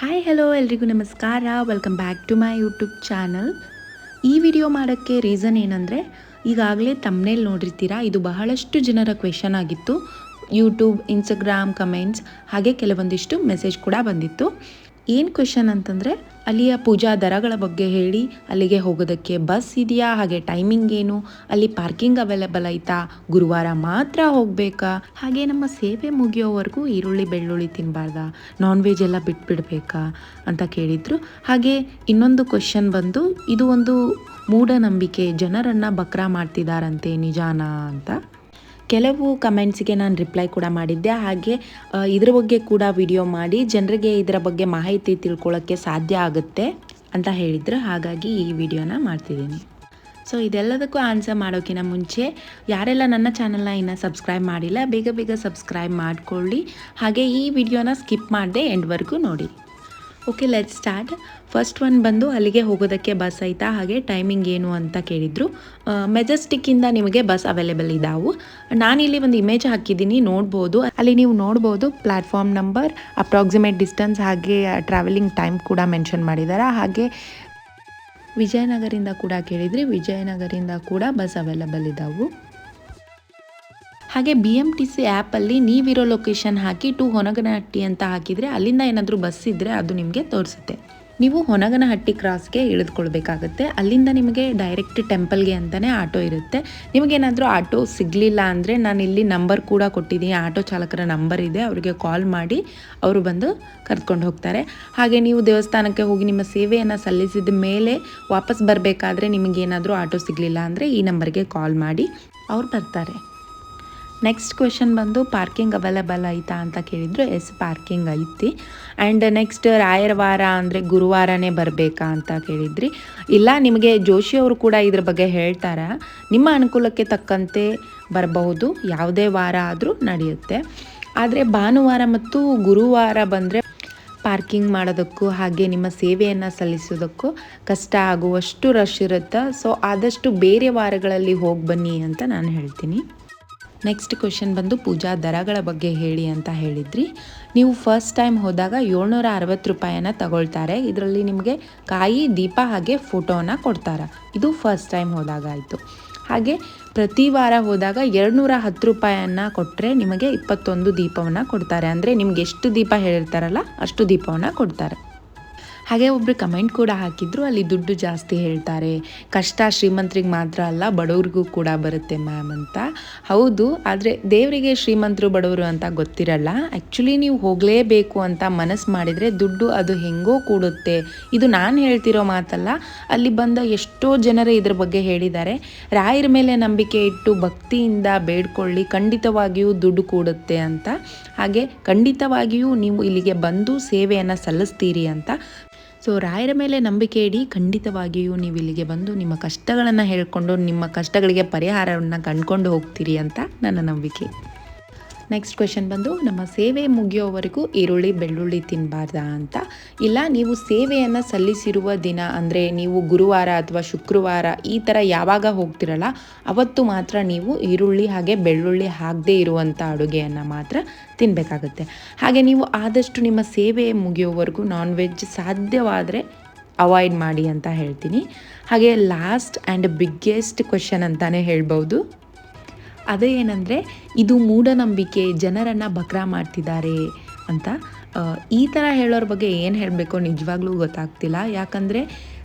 Hi hello ಎಲ್ರಿಗೂ ನಮಸ್ಕಾರ. Welcome back to my YouTube channel ಈ ವಿಡಿಯೋ ಮಾಡೋಕ್ಕೆ ರೀಸನ್ ಏನಂದರೆ, ಈಗಾಗಲೇ ತಮ್ಮನೇಲಿ ನೋಡಿರ್ತೀರಾ? ಇದು ಬಹಳಷ್ಟು ಜನರ ಕ್ವೆಶನ್ ಆಗಿತ್ತು. ಯೂಟ್ಯೂಬ್ ಇನ್ಸ್ಟಾಗ್ರಾಮ್ ಕಮೆಂಟ್ಸ್ ಹಾಗೆ ಕೆಲವೊಂದಿಷ್ಟು ಮೆಸೇಜ್ ಕೂಡ ಬಂದಿತ್ತು. ಏನು ಕ್ವೆಶನ್ ಅಂತಂದರೆ, ಅಲ್ಲಿಯ ಪೂಜಾ ದರಗಳ ಬಗ್ಗೆ ಹೇಳಿ, ಅಲ್ಲಿಗೆ ಹೋಗೋದಕ್ಕೆ ಬಸ್ ಇದೆಯಾ? ಹಾಗೆ ಟೈಮಿಂಗ್ ಏನು? ಅಲ್ಲಿ ಪಾರ್ಕಿಂಗ್ ಅವೈಲೇಬಲ್ ಐತಾ ಗುರುವಾರ ಮಾತ್ರ ಹೋಗಬೇಕಾ? ಹಾಗೆ ನಮ್ಮ ಸೇವೆ ಮುಗಿಯೋವರೆಗೂ ಈರುಳ್ಳಿ, ಬೆಳ್ಳುಳ್ಳಿ ತಿನ್ನಬಾರ್ದಾ ನಾನ್ ವೆಜ್ ಎಲ್ಲ ಬಿಟ್ಬಿಡ್ಬೇಕಾ? ಅಂತ ಕೇಳಿದರು. ಹಾಗೆ ಇನ್ನೊಂದು ಕ್ವೆಶನ್ ಬಂದು, ಇದು ಒಂದು ಮೂಢನಂಬಿಕೆ, ಜನರನ್ನು ಬಕ್ರಾ ಮಾಡ್ತಿದ್ದಾರಂತೆ ನಿಜಾನಾ ಅಂತ. ಕೆಲವು ಕಮೆಂಟ್ಸ್ಗೆ ನಾನು ರಿಪ್ಲೈ ಕೂಡ ಮಾಡಿದ್ದೆ. ಹಾಗೆ ಇದ್ರ ಬಗ್ಗೆ ಕೂಡ ವಿಡಿಯೋ ಮಾಡಿ, ಜನರಿಗೆ ಇದರ ಬಗ್ಗೆ ಮಾಹಿತಿ ತಿಳ್ಕೊಳ್ಳೋಕ್ಕೆ ಸಾಧ್ಯ ಆಗುತ್ತೆ ಅಂತ ಹೇಳಿದ್ರು. ಹಾಗಾಗಿ ಈ ವಿಡಿಯೋನ ಮಾಡ್ತಿದ್ದೀನಿ. ಸೊ ಇದೆಲ್ಲದಕ್ಕೂ ಆನ್ಸರ್ ಮಾಡೋಕ್ಕಿಂತ ಮುಂಚೆ, ಯಾರೆಲ್ಲ ನನ್ನ ಚಾನಲ್ನ ಇನ್ನು ಸಬ್ಸ್ಕ್ರೈಬ್ ಮಾಡಿಲ್ಲ, ಬೇಗ ಬೇಗ ಸಬ್ಸ್ಕ್ರೈಬ್ ಮಾಡಿಕೊಳ್ಳಿ. ಹಾಗೆ ಈ ವಿಡಿಯೋನ ಸ್ಕಿಪ್ ಮಾಡದೆ ಎಂಡ್ವರೆಗೂ ನೋಡಿ. Okay let start first one ಬಂದು ಅಲ್ಲಿಗೆ ಹೋಗೋದಕ್ಕೆ ಬಸ್ ಐತಾ ಹಾಗೆ ಟೈಮಿಂಗ್ ಏನು ಅಂತ ಕೇಳಿದರು. ಮೆಜೆಸ್ಟಿಕ್ಕಿಂದ ನಿಮಗೆ ಬಸ್ ಅವೈಲೇಬಲ್ ಇದ್ದಾವು ನಾನಿಲ್ಲಿ ಒಂದು ಇಮೇಜ್ ಹಾಕಿದ್ದೀನಿ, ನೋಡ್ಬೋದು. ಅಲ್ಲಿ ನೀವು ನೋಡ್ಬೋದು ಪ್ಲ್ಯಾಟ್ಫಾರ್ಮ್ ನಂಬರ್ ಅಪ್ರಾಕ್ಸಿಮೇಟ್ ಡಿಸ್ಟೆನ್ಸ್ ಹಾಗೆ ಟ್ರಾವೆಲಿಂಗ್ ಟೈಮ್ ಕೂಡ ಮೆನ್ಷನ್ ಮಾಡಿದ್ದಾರೆ ಹಾಗೆ ವಿಜಯನಗರಿಂದ ಕೂಡ ಕೇಳಿದ್ರಿ. ವಿಜಯನಗರಿಂದ ಕೂಡ ಬಸ್ ಅವೈಲೇಬಲ್ ಇದ್ದಾವು ಹಾಗೆ ಬಿ ಎಂ ಟಿ ಸಿ ಆ್ಯಪಲ್ಲಿ ನೀವಿರೋ ಲೊಕೇಶನ್ ಹಾಕಿ ಟು ಹೊನಗನಹಟ್ಟಿ ಅಂತ ಹಾಕಿದರೆ ಅಲ್ಲಿಂದ ಏನಾದರೂ ಬಸ್ ಇದ್ದರೆ ಅದು ನಿಮಗೆ ತೋರಿಸುತ್ತೆ. ನೀವು ಹೊನಗನಹಟ್ಟಿ ಕ್ರಾಸ್ಗೆ ಇಳಿದುಕೊಳ್ಬೇಕಾಗುತ್ತೆ. ಅಲ್ಲಿಂದ ನಿಮಗೆ ಡೈರೆಕ್ಟ್ ಟೆಂಪಲ್ಗೆ ಅಂತಲೇ ಆಟೋ ಇರುತ್ತೆ. ನಿಮಗೇನಾದರೂ ಆಟೋ ಸಿಗಲಿಲ್ಲ ಅಂದರೆ ನಾನು ಇಲ್ಲಿ ನಂಬರ್ ಕೂಡ ಕೊಟ್ಟಿದ್ದೀನಿ. ಆಟೋ ಚಾಲಕರ ನಂಬರ್ ಇದೆ, ಅವರಿಗೆ ಕಾಲ್ ಮಾಡಿ ಅವರು ಬಂದು ಕರೆದುಕೊಂಡು ಹೋಗ್ತಾರೆ. ಹಾಗೆ ನೀವು ದೇವಸ್ಥಾನಕ್ಕೆ ಹೋಗಿ ನಿಮ್ಮ ಸೇವೆಯನ್ನು ಸಲ್ಲಿಸಿದ ಮೇಲೆ ವಾಪಸ್ ಬರಬೇಕಾದ್ರೆ ನಿಮಗೇನಾದರೂ ಆಟೋ ಸಿಗಲಿಲ್ಲ ಅಂದರೆ ಈ ನಂಬರ್ಗೆ ಕಾಲ್ ಮಾಡಿ ಅವ್ರು ಬರ್ತಾರೆ. ನೆಕ್ಸ್ಟ್ ಕ್ವೆಶನ್ ಬಂದು ಪಾರ್ಕಿಂಗ್ ಅವೈಲೇಬಲ್ ಐತಾ ಅಂತ ಕೇಳಿದ್ರು ಎಸ್ ಪಾರ್ಕಿಂಗ್ ಐತಿ. ಆ್ಯಂಡ್ ನೆಕ್ಸ್ಟ್ ರಾಯರ ವಾರ ಅಂದರೆ ಗುರುವಾರನೇ ಬರಬೇಕಾ ಅಂತ ಕೇಳಿದ್ರಿ. ಇಲ್ಲ, ನಿಮಗೆ ಜೋಶಿ ಅವರು ಕೂಡ ಇದ್ರ ಬಗ್ಗೆ ಹೇಳ್ತಾರೆ. ನಿಮ್ಮ ಅನುಕೂಲಕ್ಕೆ ತಕ್ಕಂತೆ ಬರಬಹುದು. ಯಾವುದೇ ವಾರ ಆದರೂ ನಡೆಯುತ್ತೆ. ಆದರೆ ಭಾನುವಾರ ಮತ್ತು ಗುರುವಾರ ಬಂದರೆ ಪಾರ್ಕಿಂಗ್ ಮಾಡೋದಕ್ಕೂ ಹಾಗೆ ನಿಮ್ಮ ಸೇವೆಯನ್ನು ಸಲ್ಲಿಸೋದಕ್ಕೂ ಕಷ್ಟ ಆಗುವಷ್ಟು ರಶ್ ಇರುತ್ತೆ? ಸೊ ಆದಷ್ಟು ಬೇರೆ ವಾರಗಳಲ್ಲಿ ಹೋಗಿ ಬನ್ನಿ ಅಂತ ನಾನು ಹೇಳ್ತೀನಿ. ನೆಕ್ಸ್ಟ್ ಕ್ವೆಶನ್ ಬಂದು ಪೂಜಾ ದರಗಳ ಬಗ್ಗೆ ಹೇಳಿ ಅಂತ ಹೇಳಿದ್ರಿ. ನೀವು ಫಸ್ಟ್ ಟೈಮ್ ಹೋದಾಗ ಏಳ್ನೂರ ಅರವತ್ತು ರೂಪಾಯಿನ ತಗೊಳ್ತಾರೆ. ಇದರಲ್ಲಿ ನಿಮಗೆ ಕಾಯಿ, ದೀಪ ಹಾಗೆ ಫೋಟೋನ ಕೊಡ್ತಾರೆ. ಇದು ಫಸ್ಟ್ ಟೈಮ್ ಹೋದಾಗ ಆಯಿತು. ಹಾಗೆ ಪ್ರತಿ ವಾರ ಹೋದಾಗ ಎರಡುನೂರ ಹತ್ತು ರೂಪಾಯಿಯನ್ನು ಕೊಟ್ಟರೆ ನಿಮಗೆ ಇಪ್ಪತ್ತೊಂದು ದೀಪವನ್ನು ಕೊಡ್ತಾರೆ. ಅಂದರೆ ನಿಮ್ಗೆ ಎಷ್ಟು ದೀಪ ಹೇಳಿರ್ತಾರಲ್ಲ, ಅಷ್ಟು ದೀಪವನ್ನು ಕೊಡ್ತಾರೆ. ಹಾಗೆ ಒಬ್ಬರು ಕಮೆಂಟ್ ಕೂಡ ಹಾಕಿದ್ರು, ಅಲ್ಲಿ ದುಡ್ಡು ಜಾಸ್ತಿ ಹೇಳ್ತಾರೆ. ಕಷ್ಟ ಶ್ರೀಮಂತರಿಗೆ ಮಾತ್ರ ಅಲ್ಲ, ಬಡವ್ರಿಗೂ ಕೂಡ ಬರುತ್ತೆ ಮ್ಯಾಮ್ ಅಂತ. ಹೌದು, ಆದರೆ ದೇವರಿಗೆ ಶ್ರೀಮಂತರು ಬಡವರು ಅಂತ ಗೊತ್ತಿರಲ್ಲ. ಆ್ಯಕ್ಚುಲಿ ನೀವು ಹೋಗಲೇಬೇಕು ಅಂತ ಮನಸ್ಸು ಮಾಡಿದರೆ ದುಡ್ಡು ಅದು ಹೆಂಗೋ ಕೂಡುತ್ತೆ. ಇದು ನಾನು ಹೇಳ್ತಿರೋ ಮಾತಲ್ಲ, ಅಲ್ಲಿ ಬಂದ ಎಷ್ಟೋ ಜನರು ಇದ್ರ ಬಗ್ಗೆ ಹೇಳಿದ್ದಾರೆ. ರಾಯರ ಮೇಲೆ ನಂಬಿಕೆ ಇಟ್ಟು ಭಕ್ತಿಯಿಂದ ಬೇಡ್ಕೊಳ್ಳಿ, ಖಂಡಿತವಾಗಿಯೂ ದುಡ್ಡು ಕೂಡುತ್ತೆ ಅಂತ. ಹಾಗೆ ಖಂಡಿತವಾಗಿಯೂ ನೀವು ಇಲ್ಲಿಗೆ ಬಂದು ಸೇವೆಯನ್ನು ಸಲ್ಲಿಸ್ತೀರಿ ಅಂತ ಸೊ ರಾಯರ ಮೇಲೆ ನಂಬಿಕೆ ಇಡಿ, ಖಂಡಿತವಾಗಿಯೂ ನೀವು ಇಲ್ಲಿಗೆ ಬಂದು ನಿಮ್ಮ ಕಷ್ಟಗಳನ್ನು ಹೇಳ್ಕೊಂಡು, ನಿಮ್ಮ ಕಷ್ಟಗಳಿಗೆ ಪರಿಹಾರವನ್ನು ಕಂಡುಕೊಂಡು ಹೋಗ್ತೀರಿ ಅಂತ ನನ್ನ ನಂಬಿಕೆ. ನೆಕ್ಸ್ಟ್ ಕ್ವೆಶನ್ ಬಂದು, ನಮ್ಮ ಸೇವೆ ಮುಗಿಯೋವರೆಗೂ ಈರುಳ್ಳಿ, ಬೆಳ್ಳುಳ್ಳಿ ತಿನ್ನಬಾರ್ದಾ ಅಂತ. ಇಲ್ಲ, ನೀವು ಸೇವೆಯನ್ನು ಸಲ್ಲಿಸಿರುವ ದಿನ ಅಂದರೆ ನೀವು ಗುರುವಾರ ಅಥವಾ ಶುಕ್ರವಾರ ಈ ಥರ ಯಾವಾಗ ಹೋಗ್ತಿರಲ್ಲ, ಅವತ್ತು ಮಾತ್ರ ನೀವು ಈರುಳ್ಳಿ ಹಾಗೆ ಬೆಳ್ಳುಳ್ಳಿ ಹಾಕದೇ ಇರುವಂಥ ಅಡುಗೆಯನ್ನು ಮಾತ್ರ ತಿನ್ನಬೇಕಾಗುತ್ತೆ ಹಾಗೆ ನೀವು ಆದಷ್ಟು ನಿಮ್ಮ ಸೇವೆ ಮುಗಿಯೋವರೆಗೂ ನಾನ್ ವೆಜ್ ಸಾಧ್ಯವಾದರೆ ಅವಾಯ್ಡ್ ಮಾಡಿ ಅಂತ ಹೇಳ್ತೀನಿ. ಹಾಗೆ ಲಾಸ್ಟ್ ಆ್ಯಂಡ್ ಬಿಗ್ಗೆಸ್ಟ್ ಕ್ವೆಶನ್ ಅಂತಲೇ ಹೇಳ್ಬೋದು. ಅದೇ ಏನಂದರೆ ಇದು ಮೂಢನಂಬಿಕೆ, ಜನರನ್ನು ಬಕ್ರಾ ಮಾಡ್ತಿದ್ದಾರೆ ಅಂತ ಈ ಥರ ಹೇಳೋರ ಬಗ್ಗೆ ಏನು ಹೇಳಬೇಕು ನಿಜವಾಗ್ಲೂ ಗೊತ್ತಾಗ್ತಿಲ್ಲ. ಯಾಕಂದರೆ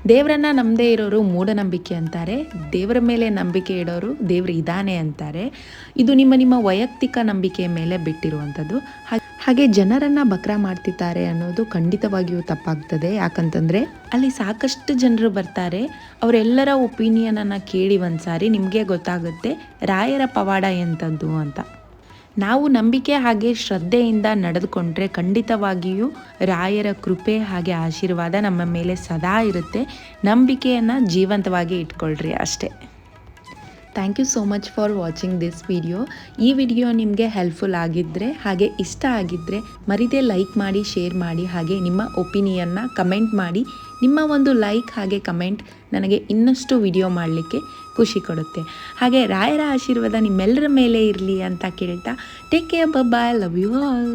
ದೇವರನ್ನ ನಂಬದೇ ಇರೋರು ಮೂಢನಂಬಿಕೆ ಅಂತಾರೆ, ದೇವರ ಮೇಲೆ ನಂಬಿಕೆ ಇಡೋರು ದೇವರು ಇದ್ದಾನೆ ಅಂತಾರೆ. ಇದು ನಿಮ್ಮ ನಿಮ್ಮ ವೈಯಕ್ತಿಕ ನಂಬಿಕೆಯ ಮೇಲೆ ಬಿಟ್ಟಿರುವಂಥದ್ದು. ಹಾಗೆ ಜನರನ್ನ ಬಕ್ರಾ ಮಾಡ್ತಿದ್ದಾರೆ ಅನ್ನೋದು ಖಂಡಿತವಾಗಿಯೂ ತಪ್ಪಾಗ್ತದೆ. ಯಾಕಂತಂದ್ರೆ ಅಲ್ಲಿ ಸಾಕಷ್ಟು ಜನರು ಬರ್ತಾರೆ, ಅವರೆಲ್ಲರ ಒಪಿನಿಯನನ್ನು ಕೇಳಿ ಒಂದ್ಸಾರಿ ನಿಮಗೆ ಗೊತ್ತಾಗುತ್ತೆ ರಾಯರ ಪವಾಡ ಎಂಥದ್ದು ಅಂತ. ನಾವು ನಂಬಿಕೆ ಹಾಗೆ ಶ್ರದ್ಧೆಯಿಂದ ನಡೆದುಕೊಂಡ್ರೆ ಖಂಡಿತವಾಗಿಯೂ ರಾಯರ ಕೃಪೆ ಹಾಗೆ ಆಶೀರ್ವಾದ ನಮ್ಮ ಮೇಲೆ ಸದಾ ಇರುತ್ತೆ. ನಂಬಿಕೆಯನ್ನು ಜೀವಂತವಾಗಿ ಇಟ್ಕೊಳ್ರಿ ಅಷ್ಟೇ. Thank you so much for watching this video ಈ ವಿಡಿಯೋ ನಿಮಗೆ ಹೆಲ್ಪ್ಫುಲ್ ಆಗಿದ್ದರೆ ಹಾಗೆ ಇಷ್ಟ ಆಗಿದ್ದರೆ ಮರಿದೇ ಲೈಕ್ ಮಾಡಿ ಶೇರ್ ಮಾಡಿ, ಹಾಗೆ ನಿಮ್ಮ ಒಪಿನಿಯನ್ನ ಕಮೆಂಟ್ ಮಾಡಿ. ನಿಮ್ಮ ಒಂದು ಲೈಕ್ ಹಾಗೆ ಕಮೆಂಟ್ ನನಗೆ ಇನ್ನಷ್ಟು ವಿಡಿಯೋ ಮಾಡಲಿಕ್ಕೆ ಖುಷಿ ಕೊಡುತ್ತೆ. ಹಾಗೆ ರಾಯರ ಆಶೀರ್ವಾದ ನಿಮ್ಮೆಲ್ಲರ ಮೇಲೆ ಇರಲಿ ಅಂತ ಕೇಳ್ತಾ take care bye love you all